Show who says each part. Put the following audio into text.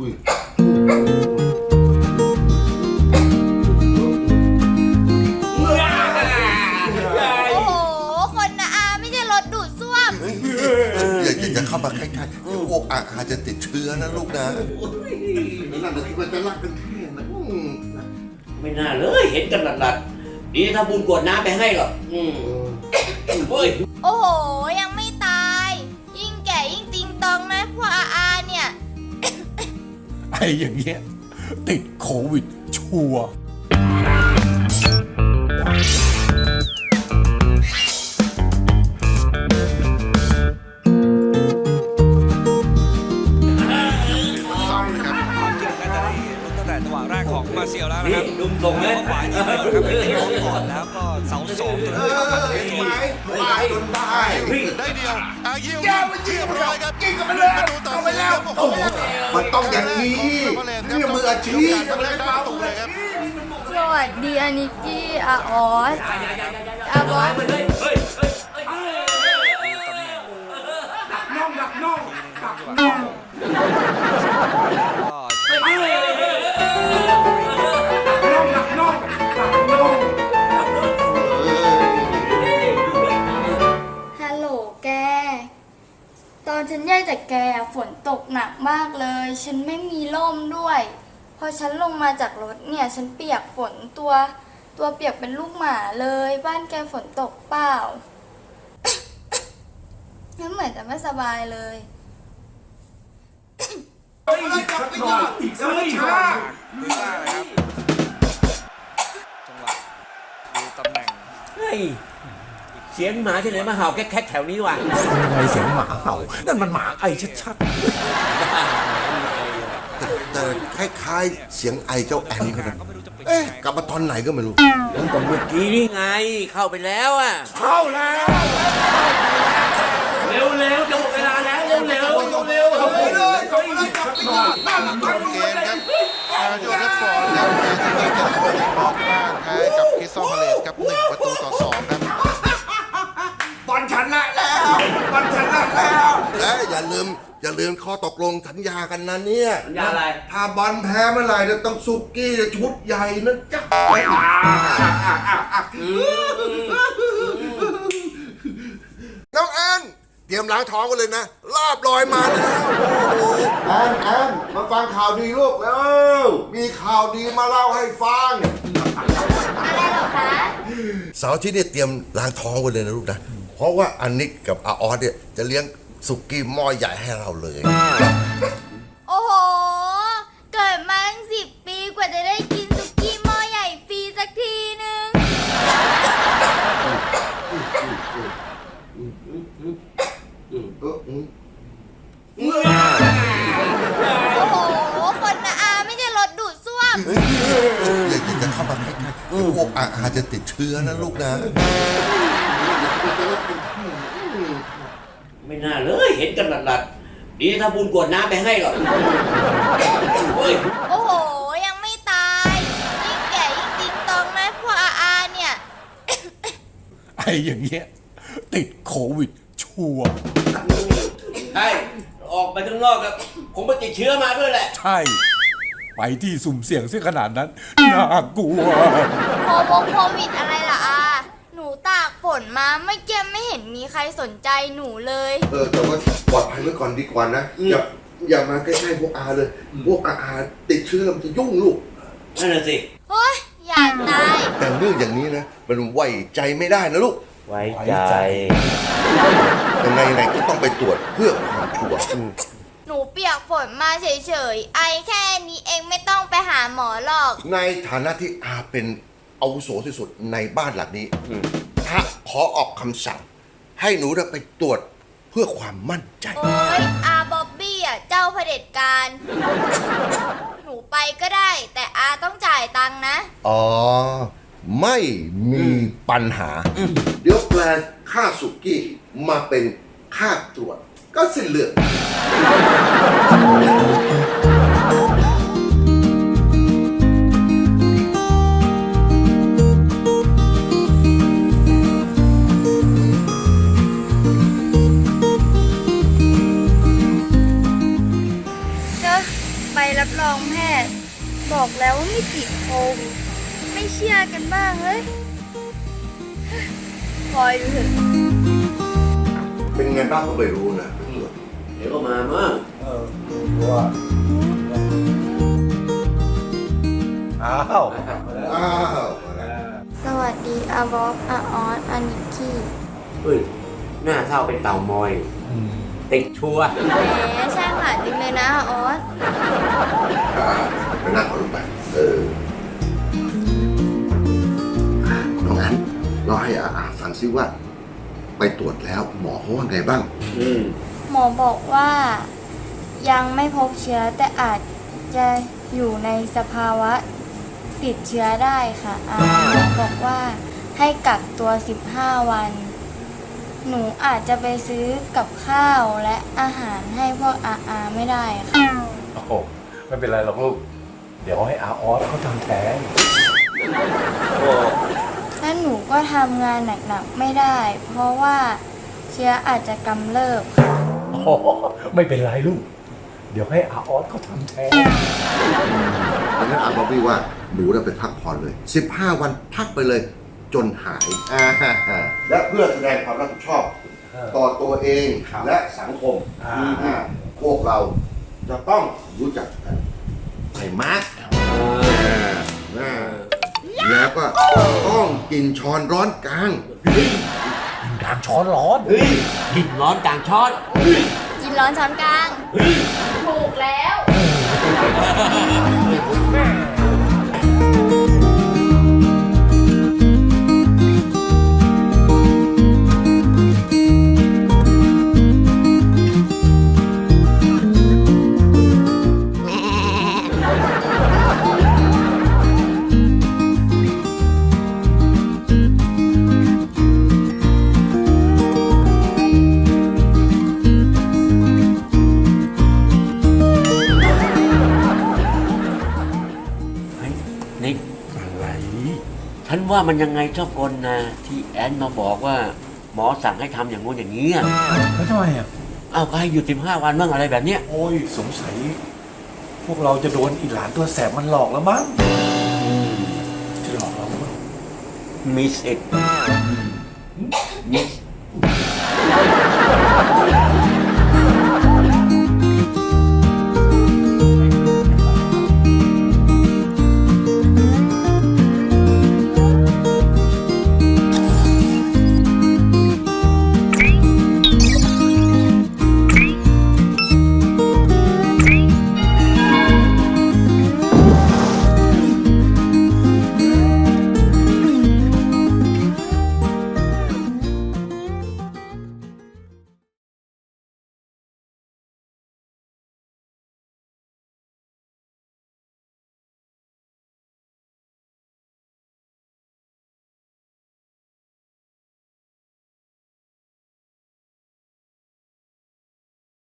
Speaker 1: อุ้ย
Speaker 2: โอ้โห คนนะอาไม่ใช่รถดูดซ่วม
Speaker 1: อย่าอย่าอย่าเข้ามาใกล้ๆเดี๋ยวพวกอาอาจจะติดเชื้อนะลูกนะนั่นน่ะที่มันจะรักกันแค่นะอืม
Speaker 3: ไม่น่าเลยเห็นกันหลัดๆดีถ้าบุญกรวดน้ำไปให้หรอกอืมเฮ้ย
Speaker 2: โอ้โห ยัง อ้อย่า
Speaker 4: งเงี้ยติดโควิดชัวร์
Speaker 5: ตั้งแต่จังหวะแรกของมาเซียลแล้วนะ
Speaker 3: นี่
Speaker 5: ครับ
Speaker 3: ดุมส่งเลย
Speaker 5: ขวายิงเลยนะครับเป็นน้องก่อนแล้วก็เสาสองตัวนี้เข้ามาตรงนี้
Speaker 1: ตายจนได้
Speaker 6: ได้เดียวอายิว
Speaker 1: แก้วมันยิง
Speaker 6: เรียบร้อยครับ
Speaker 1: ยิงกันไปเลย
Speaker 6: ประตูต่อ
Speaker 1: เข้าไป
Speaker 6: ศูนย์
Speaker 1: แล้ว
Speaker 6: ครับโอ้โห
Speaker 1: มันต้องอย่างนี้นี่มืออาชีพ
Speaker 6: ทำได้ประตูเลยครับ
Speaker 2: สวัสดีอานิกกี้อาออสอาบอส
Speaker 3: เฮ้ยเฮ้ยเฮ้ยเฮ้ย
Speaker 5: ก็
Speaker 2: ตกหนักมากเลย ฉันไม่มีร่มด้วย พอฉันลงมาจากรถเนี่ย ฉันเปียกฝนตัว ตัวเปียกเป็นลูกหมาเลย บ้านแกฝนตกเปล่างั้นเหมือนจะไม่สบายเลย
Speaker 5: อีกสักหน่อยช้าดูว่านะครับ จังหวะดูตำแหน่ง
Speaker 3: เฮ้ย เสียงหมาที่ไหนมาเห่าแคกๆแถวนี้วะ
Speaker 4: ยังไงเสียงหมาเห่านั่นมันหมาไอ้ชัด
Speaker 1: แต่คล้ายๆ เสียงไอเจ้าแอนก็นะเอ๊ะกลับมาตอนไหนก็ไม่รู้
Speaker 3: ก็เมื่อกี้นี่ไง เข้าไปแล้วอะ
Speaker 4: ๆเข้าแล้ว
Speaker 3: เร็วเร็วจะหมดเวลาแล้วเร็วเร็วเร็วเร็ว
Speaker 6: เกมครับอาโยเรฟฟอร์ดครับแพ้ที่เฟิร์นบอลล่างแพ้กับคริสตัลพาเลสครับหนึ่งประตูต่อสองครั
Speaker 1: อย่าลืมอย่าลืมข้อตกลงสัญญากันนะเนี่ย
Speaker 3: สัญญาอะไร
Speaker 1: ถ้าบอลแพ้เมื่อไหร่เนี่ยต้องสุกี้ชุดใหญ่นะจ๊ะน้องแอนเตรียมล้างท้องกันเลยนะลาบลอยมาแล้วแอนแอนมาฟังข่าวดีลูกแล้ว มีข่าวดีมาเล่าให้ฟัง
Speaker 2: อะไรเหรอคะ
Speaker 1: เสาร์อาที่นี่ยเตรียมล้างท้องไว้เลยนะลูกนะ เพราะว่าอันนิกกับอาออสเนี่ยจะเลี้ยง สุกี้หม้อใหญ่ให้เราเลย
Speaker 2: โอ้โห เกิดมาตั้งสิบปีกว่าจะได้กินสุกี้หม้อใหญ่ฟรีสักทีนึง โอ้โห คนนะอาไม่ใช่รถดูดซ่วม
Speaker 1: อย่าอย่าเข้ามาใกล้ๆเดี๋ยวพวกอาอาจจะติดเชื้อนะลูกนะ
Speaker 3: ไม่น่าเลยเห็นกันหลัดๆดีถ้าบุญกรวดน้ำไปให้หรอกเฮ้ย
Speaker 2: โอ้โห ยังไม่ตาย ยิ่งแก่ยิ่งติงตองนะพวกอาอาเนี่ย
Speaker 4: ไอ้อย่างเงี้ยติดโควิดชัวร์
Speaker 3: ใช่ออกไปข้างนอกครับคงไปติดเชื้อมาด้วยแหละ
Speaker 4: ใช่ ไปที่สุ่มเสี่ยงเสียขนาดนั้น น่ากลัว
Speaker 2: โควงโควิดอะไรล่ะอาหนูตาก ฝนมาไม่เกี่ยไม่เห็นมีใครสนใจหนูเลย
Speaker 1: เออแต่ว่าปลอดภัยไว้ก่อนดีกว่านะอย่าอย่ามาใกล้ๆพวกอาเลย พวกอาอาติดเชื้อมันจะยุ่งลูก
Speaker 3: นั่นน่ะสิ
Speaker 2: เฮ้ยอยากตาย
Speaker 1: แต่เรื่องอย่างนี้นะมันไว้ใจไม่ได้นะลูก
Speaker 3: ไว้
Speaker 4: ใจ
Speaker 1: ยังไงไหนก็ต้องไปตรวจเพื่อความชัวร์อืม
Speaker 2: หนูเปียกฝนมาเฉยๆ ไอแค่นี้เองไม่ต้องไปหาหมอหรอก
Speaker 1: ในฐานะที่อาเป็นอาวุโสที่สุดในบ้านหลังนี้ อาขอออกคำสั่ง ให้หนูน่ะไปตรวจเพื่อความมั่นใจ
Speaker 2: โอ้ยอาบ๊อบบี้อะเจ้าเผด็จการ หนูไปก็ได้ แต่อาต้องจ่ายตังค์นะ
Speaker 1: อ๋อ ไม่มีปัญหา เดี๋ยวแปลค่าสุกี้มาเป็นค่าตรวจก็สิ้นเรื่อง
Speaker 5: บอกแล้วว่าไม่ติดโควิดไม่เชื่อกันบ้างเลยคอยดูเถอะ
Speaker 1: เป็นไงบ้างก็ไม่รู้นะ
Speaker 3: เดี๋ยวก็มามั่ง
Speaker 4: เออว่าอ้าว
Speaker 1: อ้าว
Speaker 5: สวัสดีอาบอบอาออสอานิกกี้
Speaker 3: เฮ้ยหน้าเท่าเป็นเต่ามอย ติดชัวร์
Speaker 5: แหมช่างหลานจริงเลยนะอาออส
Speaker 1: อ่าไปนั่งก่อนลูกไปเออน้องอันเราให้อาอาฟังซิว่า ไปตรวจแล้วหมอเขาว่าไงบ้าง
Speaker 3: อืม
Speaker 5: หมอบอกว่ายังไม่พบเชื้อแต่อาจจะอยู่ในสภาวะติดเชื้อได้ค่ะอาหมอบอกว่าให้กักตัว 15 วัน หนูอาจจะไปซื้อกับข้าวและอาหารให้พวกอาอาไม่ได้ค่ะ
Speaker 4: โอ้โหไม่เป็นไรหรอกลูก เดี๋ยวให้อาออสเขาทำแทน
Speaker 3: โอ้
Speaker 5: และหนูก็ทำงานหนักๆไม่ได้ เพราะว่าเชื้ออาจจะกำเริบค่ะ
Speaker 4: โอ้โหไม่เป็นไรลูก เดี๋ยวให้อาออสเขาทำแทน
Speaker 1: ดังนั้นอาบอกพี่ว่าหนูน่ะไปพักผ่อนเลย 15 วันพักไปเลย จนหายอ่าและเพื่อแสดงความรับผิดชอบ ต่อตัวเอง
Speaker 4: ครับ
Speaker 1: และสังคม
Speaker 4: อ่า
Speaker 1: อ่าพวกเราจะต้องรู้จักกันใส่มาสก์อ่าแล้วก็ต้องกินช้อนร้อนกลาง
Speaker 4: กลางช้อนร้อน
Speaker 3: เฮ้ยกินร้อนกลางช้อน
Speaker 5: กินร้อนช้อนกลาง ถูกแล้ว
Speaker 3: ว่ามันยังไงชอบกลนะที่แอนมาบอกว่า หมอสั่งให้ทำอย่างงู้นอย่างนี้อะ
Speaker 4: แล้วทำไมอะ
Speaker 3: เอาก็ให้หยุดสิบห้าวันบ้างอะไรแบบเนี้ย
Speaker 4: โอ้ยสงสัย พวกเราจะโดนอีหลานตัวแสบมันหลอกแล้วมั้งจะหลอกเรามั้ง
Speaker 3: มิสเอ็ดมิส